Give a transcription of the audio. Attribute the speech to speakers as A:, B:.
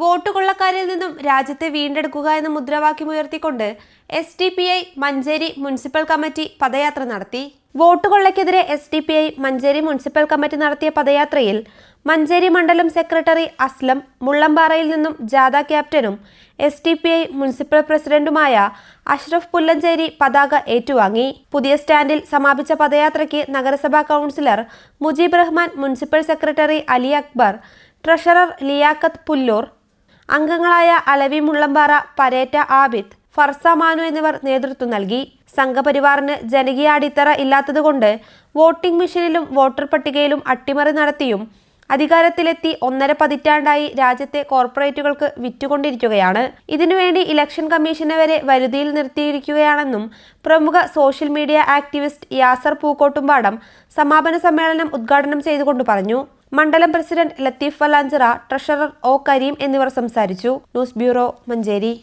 A: Vote കൊള്ളക്കാരിൽ നിന്നും രാജ്യത്തെ വീണ്ടെടുക്കുക എന്ന മുദ്രാവാക്യം ഉയർത്തിക്കൊണ്ട് S D P I Manjeri municipal committee പദയാത്ര നടത്തി. Vote കൊള്ളയ്ക്കെതിരെ S D P I Manjeri municipal committee നടത്തിയ പദയാത്രയിൽ മഞ്ചേരി മണ്ഡലം സെക്രട്ടറി അസ്ലം മുള്ളമ്പാറയിൽ നിന്നും ജാഥ ക്യാപ്റ്റനും S D P I municipal പ്രസിഡന്റുമായ അഷ്റഫ് പുല്ലഞ്ചേരി പതാക ഏറ്റുവാങ്ങി. പുതിയ സ്റ്റാൻഡിൽ സമാപിച്ച പദയാത്രയ്ക്ക് നഗരസഭാ councillor Mujeeb Rahman municipal secretary Ali Akbar treasurer Liyaqat Pullur അംഗങ്ങളായ അലവി മുള്ളമ്പാറ പരേറ്റ ആബിദ് ഫർസ മാനു എന്നിവർ നേതൃത്വം നൽകി. സംഘപരിവാറിന് ജനകീയ അടിത്തറ ഇല്ലാത്തതുകൊണ്ട് വോട്ടിംഗ് മെഷീനിലും വോട്ടർ പട്ടികയിലും അട്ടിമറി നടത്തിയും അധികാരത്തിലെത്തി ഒന്നര പതിറ്റാണ്ടായി രാജ്യത്തെ കോർപ്പറേറ്റുകൾക്ക് വിറ്റുകൊണ്ടിരിക്കുകയാണ്. ഇതിനുവേണ്ടി ഇലക്ഷൻ കമ്മീഷനെ വരെ വരുതിയിൽ നിർത്തിയിരിക്കുകയാണെന്നും പ്രമുഖ social media activist Yasar Pookkottumpadam സമാപന സമ്മേളനം ഉദ്ഘാടനം ചെയ്തുകൊണ്ട് പറഞ്ഞു. മണ്ഡലം president Latheef Valanchira treasurer O Kareem എന്നിവർ സംസാരിച്ചു. News bureau Manjeri.